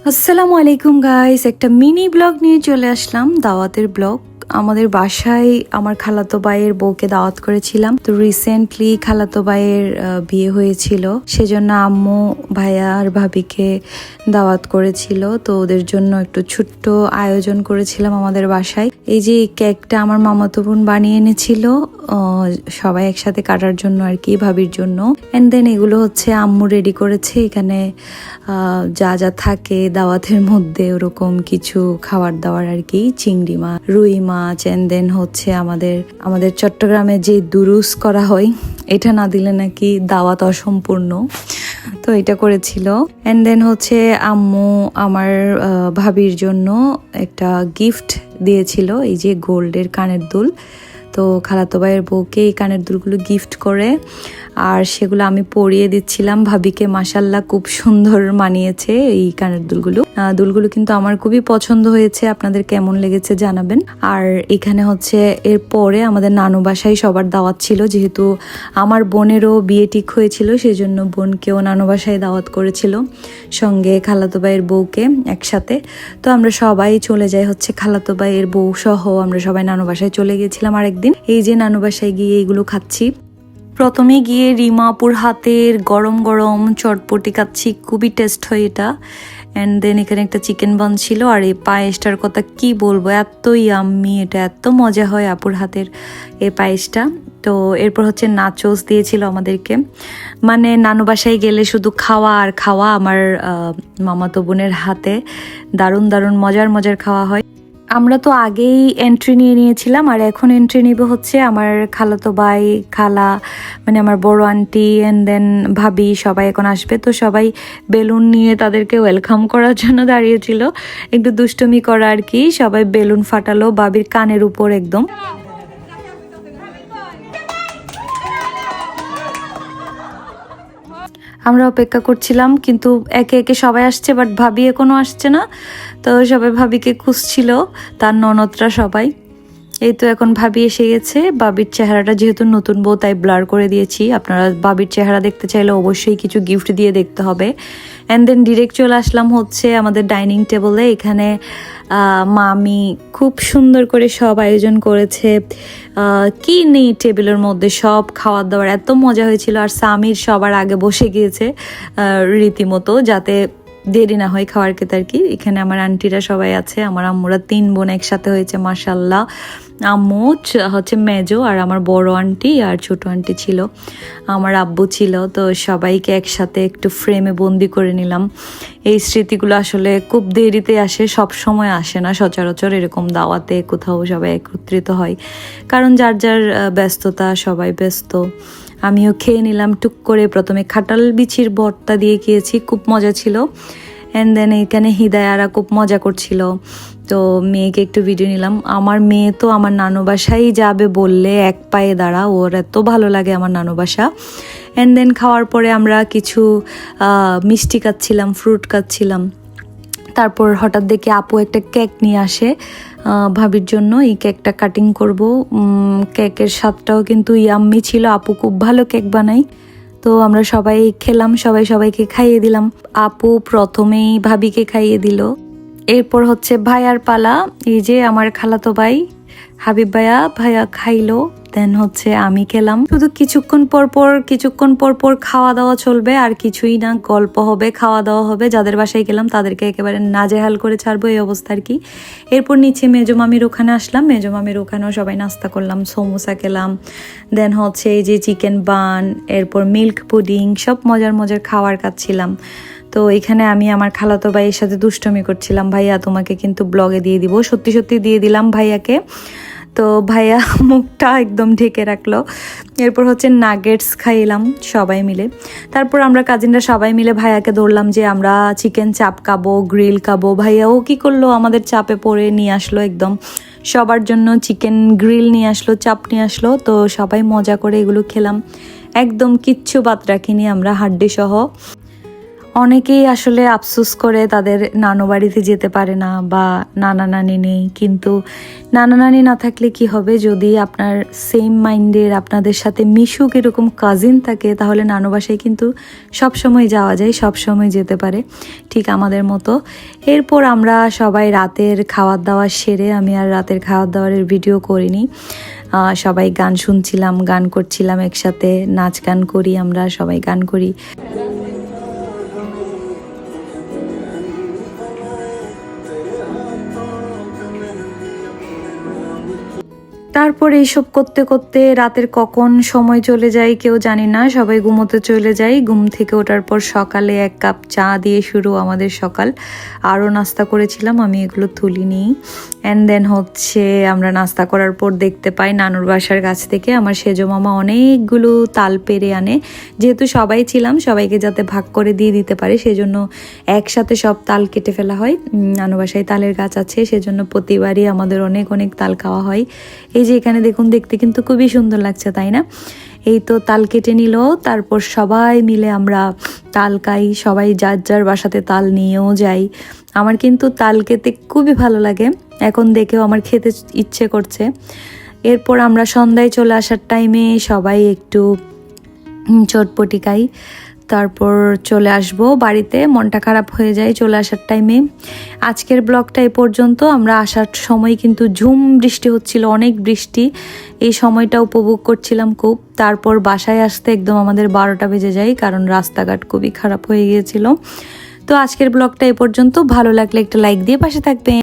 আসসালামু আলাইকুম গাইস একটা মিনি ব্লগ নিয়ে চলে আসলাম দাওয়াতের ব্লগ আমাদের বাসায় আমার খালাতো ভাইয়ের বউকে দাওয়াত করেছিলাম। তো রিসেন্টলি খালাতো ভাইয়ের বিয়ে হয়েছিল। সেজন্য আম্মু ভাইয়া আর ভাবিকে দাওয়াত করেছিল। তো ওদের জন্য একটু ছোট্ট আয়োজন করেছিলাম আমাদের বাসায়। এই যে কেকটা আমার মামাতো বোন বানিয়ে এনেছিল সবাই একসাথে কাটার জন্য আর কি, ভাবির জন্য। অ্যান্ড দেন এগুলো হচ্ছে আম্মু রেডি করেছে। এখানে যা যা থাকে দাওয়াতের মধ্যে ওরকম কিছু খাবার দাবার আর কি, চিংড়ি মাছ, রুই মাছ এন্ড দেন হচ্ছে আমাদের আমাদের চট্টগ্রামে যে দুরুস করা হয়, এটা না দিলে নাকি দাওয়াত অসম্পূর্ণ। তো এটা করেছিল। অ্যান্ড দেন হচ্ছে আম্মু আমার ভাবির জন্য একটা গিফট দিয়েছিল, এই যে গোল্ডের কানের দুল। তো খালাতো ভাইয়ের বউকে এই কানের দুলগুলো গিফট করে। আর সেগুলো আমি পরিয়ে দিচ্ছিলাম, ভাবিকে মাসাল্লাহ খুব সুন্দর মানিয়েছে এই কানের দুলগুলো। দুলগুলো কিন্তু আমার খুবই পছন্দ হয়েছে। আপনাদের কেমন লেগেছে জানাবেন। আর এখানে হচ্ছে এর পরে আমাদের নানু বাসায় সবার দাওয়াত ছিল। যেহেতু আমার বোনেরও বিয়ে ঠিক হয়েছিল সেই জন্য বোনকেও নানু বাসায় দাওয়াত করেছিল সঙ্গে খালাতো ভাইয়ের বউকে একসাথে। তো আমরা সবাই চলে যাই হচ্ছে খালাতো ভাইয়ের বউ সহ। আমরা সবাই নানু বাসায় চলে গিয়েছিলাম আরেকদিন। এই যে নানু বাসায় গিয়ে এইগুলো খাচ্ছি। প্রথমে গিয়ে রিমাপুর হাতের গরম গরম চটপটি খাচ্ছি খুবই টেস্ট হয় এটা। অ্যান্ড দেন এখানে একটা চিকেন বান ছিল, আর এই পায়েসটার কথা কি বলব, এত ইয়াম্মি এটা এত মজা হয় আপুর হাতের এই পায়েসটা। তো এরপর হচ্ছে নাচোস দিয়েছিল আমাদেরকে। মানে নানু বাসায় গেলে শুধু খাওয়া আর খাওয়া আমার মামাতো বোনের হাতে। দারুণ দারুণ, মজার মজার খাওয়া হয়। আমরা তো আগেই এন্ট্রি নিয়ে নিয়েছিলাম, আর এখন এন্ট্রি নিব হচ্ছে আমার খালাতো ভাই, খালা মানে আমার বড় আন্টি অ্যান্ড দেন ভাবি সবাই এখন আসবে। তো সবাই বেলুন নিয়ে তাদেরকে ওয়েলকাম করার জন্য দাঁড়িয়েছিল। একটু দুষ্টমি করা আর কি, সবাই বেলুন ফাটালো বাবির কানের উপর একদম। আমরা অপেক্ষা করছিলাম, কিন্তু একে একে সবাই আসছে বাট ভাবি এখনও আসছে না। তো সবাই ভাবিকে খুঁজছিল, তার ননদরা সবাই। এই তো এখন ভাবি এসে গেছে। বাবির চেহারাটা যেহেতু নতুন বউ, তাই ব্লার করে দিয়েছি। আপনারা বাবির চেহারা দেখতে চাইলে অবশ্যই কিছু গিফট দিয়ে দেখতে হবে। অ্যান্ড দেন ডিরেক্ট চলে আসলাম হচ্ছে আমাদের ডাইনিং টেবলে এখানে মামি খুব সুন্দর করে সব আয়োজন করেছে। কি নেই টেবিলের মধ্যে? সব খাওয়ার দাওয়ার এত মজা হয়েছিল। আর সামির সবার আগে বসে গিয়েছে রীতিমতো, যাতে দেরি না হয় খাওয়ার খেতে আর কি। এখানে আমার আন্টিরা সবাই আছে, আমার আম্মুরা তিন বোন একসাথে হয়েছে মাসাল্লাহ আম্মু হচ্ছে মেজো আর আমার বড় আন্টি আর ছোট আন্টি ছিল। আমার আব্বু ছিল, তো সবাইকে একসাথে একটু ফ্রেমে বন্দি করে নিলাম। এই স্মৃতিগুলো আসলে খুব দেরিতে আসে, সব সময় আসে না সচরাচর। এরকম দাওয়াতে কোথাও সবাই একত্রিত হয়। কারণ যার যার ব্যস্ততা, সবাই ব্যস্ত। আমিও খেয়ে নিলাম, টুক করে প্রথমে খাটাল বিচির ভর্তা দিয়ে খেয়েছি, খুব মজা ছিল। অ্যান্ড দেন এখানে হিদায়ারা খুব মজা করছিল। তো মেয়েকে একটু ভিডিও নিলাম। আমার মেয়ে তো আমার নানু বাসায় যাবে বললে এক পায়ে দাঁড়া, ওর এত ভালো লাগে আমার নানু বাসা। অ্যান্ড দেন খাওয়ার পরে আমরা কিছু মিষ্টি খাচ্ছিলাম ফ্রুট খাচ্ছিলাম। তারপর হঠাৎ দেখে আপু একটা কেক নিয়ে আসে। ভাবির জন্য এই কেকটা কাটিং করব। কেকের স্বাদটাও কিন্তু ইয়াম্মি ছিল। আপু খুব ভালো কেক বানাই তো আমরা সবাই খেলাম, সবাই সবাইকে খাইয়ে দিলাম। আপু প্রথমেই ভাবিকে খাইয়ে দিল। এরপর হচ্ছে ভাই আর পালা, এই যে আমার খালাতো ভাই। হাবিব ভাইয়া ভাইয়া খাইলো দেন হচ্ছে আমি খেলাম। শুধু কিছুক্ষণ পর পর, কিছুক্ষণ পর পর খাওয়া দাওয়া চলবে, আর কিছুই না, গল্প হবে খাওয়া দাওয়া হবে। যাদের বাসায় গেলাম, তাদেরকে একেবারে নাজেহাল করে ছাড়বো, এই অবস্থা আর কি। এরপর নিচে মেজো মামির ওখানে আসলাম। মেজো মামির ওখানেও সবাই নাস্তা করলাম, সমোসা খেলাম দেন হচ্ছে এই যে চিকেন বান, এরপর মিল্ক পুডিং, সব মজার মজার খাওয়ার খাচ্ছিলাম তো এখানে আমি আমার খালাতো ভাইয়ের সাথে দুষ্টমি করছিলাম, ভাইয়া, তোমাকে কিন্তু ব্লগে দিয়ে দিব। সত্যি সত্যি দিয়ে দিলাম ভাইয়াকে। তো ভাইয়া মুখটা একদম ঢেকে রাখল। এরপর হচ্ছে নাগেটস খাইলাম সবাই মিলে। তারপর আমরা কাজিনরা সবাই মিলে ভাইয়াকে ধরলাম যে আমরা চিকেন চাপ খাব গ্রিল খাব। ভাইয়াও কি করল? আমাদের চাপে পড়ে নিয়ে আসলো একদম। সবার জন্য চিকেন গ্রিল নিয়ে আসলো চাপ নিয়ে আসলো। তো সবাই মজা করে এগুলো খেলাম। একদম কিচ্ছু বাদ রাখিনি আমরা হাড্ডি সহ অনেকেই আসলে আফসোস করে তাদের নানু বাড়িতে যেতে পারে না বা নানা নানি নেই। কিন্তু নানা নানি না থাকলে কি হবে? যদি আপনার সেম মাইন্ডের আপনাদের সাথে মিশুক এরকম কাজিন থাকে, তাহলে নানু বাসায় কিন্তু সবসময় যাওয়া যায় সব সময় যেতে পারে। ঠিক আমাদের মতো। এরপর আমরা সবাই রাতের খাওয়ার দাওয়া সেরে আমি আর রাতের খাওয়ার দাওয়ারের ভিডিও করিনি সবাই গান শুনছিলাম, গান করছিলাম, একসাথে নাচ গান করি আমরা, সবাই গান করি। তারপর এইসব করতে করতে রাতের কখন সময় চলে যায় কেউ জানি না, সবাই ঘুমোতে চলে যাই ঘুম থেকে ওঠার পর সকালে এক কাপ চা দিয়ে শুরু আমাদের সকাল। আরও নাস্তা করেছিলাম, আমি এগুলো তুলিনি। অ্যান্ড দেন হচ্ছে আমরা নাস্তা করার পর দেখতে পাই নানুর বাসার কাছ থেকে আমার সেজো মামা অনেকগুলো তাল পেরে আনে। যেহেতু সবাই ছিলাম, সবাইকে যাতে ভাগ করে দিয়ে দিতে পারে, সেজন্য একসাথে সব তাল কেটে ফেলা হয়। নানু বাসায় তালের গাছ আছে, সেজন্য প্রতিবারই আমাদের অনেক অনেক তাল খাওয়া হয়। এই যে এখানে দেখুন, দেখতে কিন্তু খুবই সুন্দর লাগছে, তাই না? এই তো তাল কেটে নিল, তারপর সবাই মিলে আমরা তাল খাই, সবাই যার যার বাসাতে তাল নিয়েও যাই। আমার কিন্তু তাল খেতে খুবই ভালো লাগে, এখন দেখেও আমার খেতে ইচ্ছে করছে। এরপর আমরা সন্ধ্যায় চলে আসার টাইমে সবাই একটু চটপটি খাই। তারপর চলে আসব বাড়িতে, মনটা খারাপ হয়ে যায় চলে আসার টাইমে। আজকের ব্লগটা এ পর্যন্ত, আমরা আসার সময় কিন্তু ঝুম বৃষ্টি হচ্ছিল, অনেক বৃষ্টি। এই সময়টা উপভোগ করছিলাম খুব। তারপর বাসায় আসতে একদম আমাদের বারোটা বেজে যায়, কারণ রাস্তাঘাট খুবই খারাপ হয়ে গিয়েছিল। তো আজকের ব্লগটা এ পর্যন্ত। ভালো লাগলে একটা লাইক দিয়ে পাশে থাকবেন।